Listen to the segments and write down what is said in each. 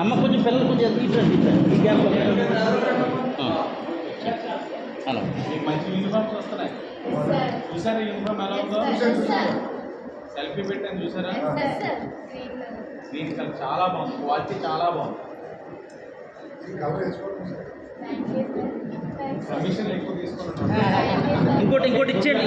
అమ్మ కొంచెం పిల్లలు కొంచెం ఇట్లా ఇట్లా ఈ గ్యాప్ హలో మంచి యూనిఫామ్ వస్తున్నాయి చూసారా యూనిఫామ్ ఎలా ఉందో సెల్ఫీ పెట్టాను చూసారా గ్రీన్ కలర్ చాలా బాగుంది క్వాలిటీ చాలా బాగుంది కమిషన్ ఎక్కువ తీసుకున్నాను ఇంకోటి ఇంకోటి ఇచ్చేయండి.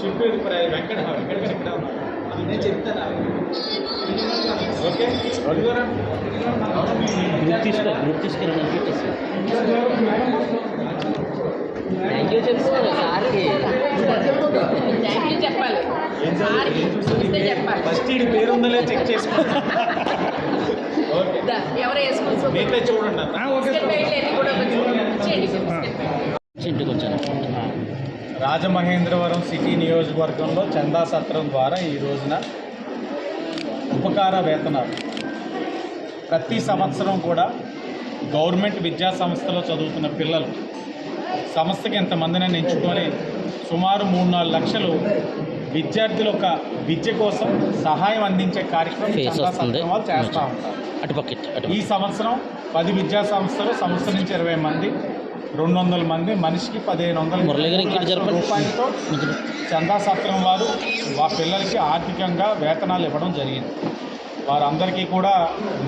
చెప్పేది ఇప్పుడు వెంకట వెంకట గారు ఇక్కడ ఉన్నారు. అది నేను చెప్తాను ఓకే అడుగురా. గ్రూప్ థ్యాంక్ యూ చెప్పుకోవాలి సార్కి. థ్యాంక్ యూ చెప్పాలి. ఏం చదివి- ఏం చూస్తుంది? ఇస్తే చెప్పాలి. ఫస్ట్ ఈ పేరు ఉందో లేదో చెక్ చేసుకో. ఎవరు చూడండి కొంచెం రాజమహేంద్రవరం సిటీ నియోజకవర్గంలో చందా సత్రం ద్వారా ఈ రోజున ఉపకార వేతనాలు ప్రతి సంవత్సరం కూడా గవర్నమెంట్ విద్యా సంస్థలో చదువుతున్న పిల్లలు సంస్థకి ఎంతమందిని ఎంచుకొని సుమారు మూడు నాలుగు లక్షలు విద్యార్థుల యొక్క విద్య కోసం సహాయం అందించే కార్యక్రమం వాళ్ళు చేస్తూ ఉంటారు. ఈ సంవత్సరం పది విద్యా సంస్థలు సంస్థ నుంచి ఇరవై మంది రెండు వందల మంది మనిషికి పదిహేను వందల. రూపాయలతో చందా సత్రం వారు మా పిల్లలకి ఆర్థికంగా వేతనాలు ఇవ్వడం జరిగింది. వారందరికీ కూడా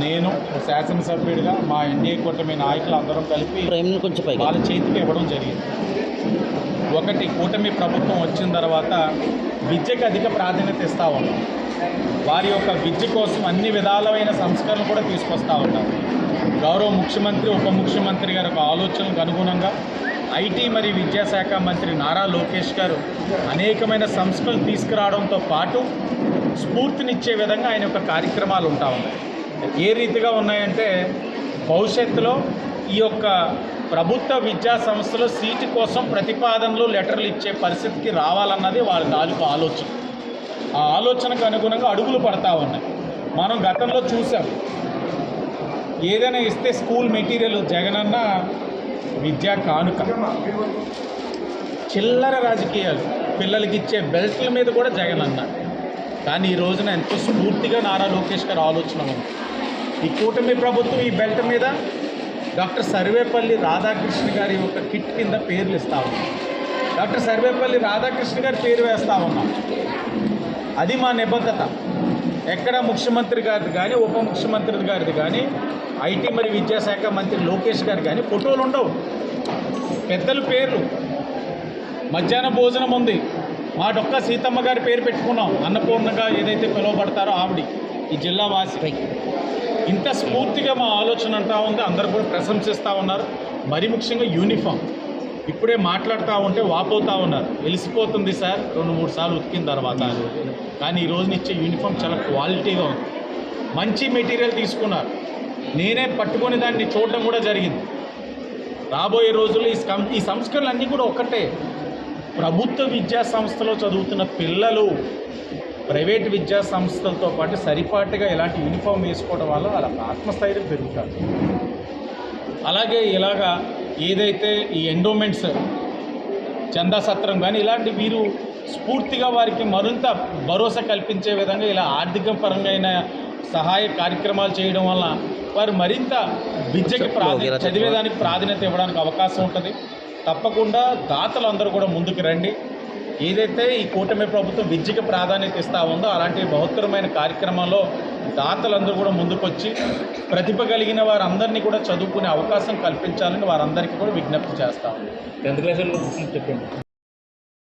నేను శాసనసభ్యుడిగా మా ఎన్డీఏ కూటమి నాయకులు అందరం కలిపి వాళ్ళ చేతికి ఇవ్వడం జరిగింది. ఒకటి కూటమి ప్రభుత్వం వచ్చిన తర్వాత విద్యకు అధిక ప్రాధాన్యత ఇస్తూ ఉన్నాం. వారి యొక్క విద్య కోసం అన్ని విధాలమైన సంస్కరణలు కూడా తీసుకొస్తూ ఉంటారు గౌరవ ముఖ్యమంత్రి ఉప ముఖ్యమంత్రి గారి యొక్క ఆలోచనలకు అనుగుణంగా ఐటీ మరియు విద్యాశాఖ మంత్రి నారా లోకేష్ గారు అనేకమైన సంస్కరణలు తీసుకురావడంతో పాటు స్ఫూర్తినిచ్చే విధంగా ఆయన యొక్క కార్యక్రమాలు ఉంటా ఉన్నాయి. ఏ రీతిగా ఉన్నాయంటే భవిష్యత్తులో ఈ యొక్క ప్రభుత్వ విద్యా సంస్థలో సీటు కోసం ప్రతిపాదనలు లెటర్లు ఇచ్చే పరిస్థితికి రావాలన్నది వాళ్ళ తాలూకు ఆలోచన. ఆ ఆలోచనకు అనుగుణంగా అడుగులు పడతా ఉన్నాయి. మనం గతంలో చూసాం. ఏదైనా ఇస్తే స్కూల్ మెటీరియల్ జగనన్న విద్యా కానుక. చిల్లర రాజకీయాలు. పిల్లలకి ఇచ్చే బెల్ట్ల మీద కూడా జగనన్న. కానీ ఈ రోజున ఎంతో స్ఫూర్తిగా నారా లోకేష్ గారు ఆలోచన ఉంది. ఈ కూటమి ప్రభుత్వం ఈ బెల్ట్ మీద డాక్టర్ సర్వేపల్లి రాధాకృష్ణ గారి యొక్క కిట్ కింద పేర్లు ఇస్తా ఉన్నాం. డాక్టర్ సర్వేపల్లి రాధాకృష్ణ గారి పేరు వేస్తా ఉన్నాం. అది మా నిబద్ధత. ఎక్కడ ముఖ్యమంత్రి గారిది కానీ ఉప ముఖ్యమంత్రి గారిది కానీ ఐటీ మరియు విద్యాశాఖ మంత్రి లోకేష్ గారు కానీ ఫోటోలు ఉండవు. పెద్దల పేర్లు. మధ్యాహ్న భోజనం ఉంది. మా డొక్క సీతమ్మ గారి పేరు పెట్టుకున్నాం. అన్నపూర్ణగా ఏదైతే పిలువబడతారో ఆవిడ ఈ జిల్లా వాసి. ఇంత స్ఫూర్తిగా మా ఆలోచన అంటా ఉంది. అందరూ కూడా ప్రశంసిస్తూ ఉన్నారు. మరి ముఖ్యంగా యూనిఫామ్. ఇప్పుడే మాట్లాడుతూ ఉంటే వాపోతూ ఉన్నారు. వెలిసిపోతుంది సార్. రెండు మూడు సార్లు ఉతికిన తర్వాత. కానీ ఈ రోజున ఇచ్చే యూనిఫామ్ చాలా క్వాలిటీగా ఉంది. మంచి మెటీరియల్ తీసుకున్నారు. నేనే పట్టుకొని దాన్ని చూడడం కూడా జరిగింది. రాబోయే రోజుల్లో ఈ సం ఈ సంస్కరణలు అన్నీ కూడా ఒకటే ప్రభుత్వ విద్యా సంస్థలో చదువుతున్న పిల్లలు ప్రైవేట్ విద్యా సంస్థలతో పాటు సరిపాటుగా ఇలాంటి యూనిఫామ్ వేసుకోవడం వల్ల వాళ్ళకి ఆత్మస్థైర్యం పెరుగుతారు. అలాగే ఇలాగా ఏదైతే ఈ ఎండోమెంట్స్ చందా సత్రం కానీ ఇలాంటి వీరు స్ఫూర్తిగా వారికి మరింత భరోసా కల్పించే విధంగా ఇలా ఆర్థిక పరంగా సహాయ కార్యక్రమాలు చేయడం వల్ల వారు మరింత విద్యకి ప్రాధాన్యత చదివేదానికి ప్రాధాన్యత ఇవ్వడానికి అవకాశం ఉంటుంది. తప్పకుండా దాతలు అందరూ కూడా ముందుకు రండి. ఏదైతే ఈ కూటమి ప్రభుత్వం విద్యకి ప్రాధాన్యత ఇస్తా ఉందో అలాంటి బహుత్తరమైన కార్యక్రమంలో దాతలందరూ కూడా ముందుకొచ్చి ప్రతిభ కలిగిన వారందరినీ కూడా చదువుకునే అవకాశం కల్పించాలని వారందరికీ కూడా విజ్ఞప్తి చేస్తా ఉన్నాం. టెన్త్ క్లాస్ చెప్పండి.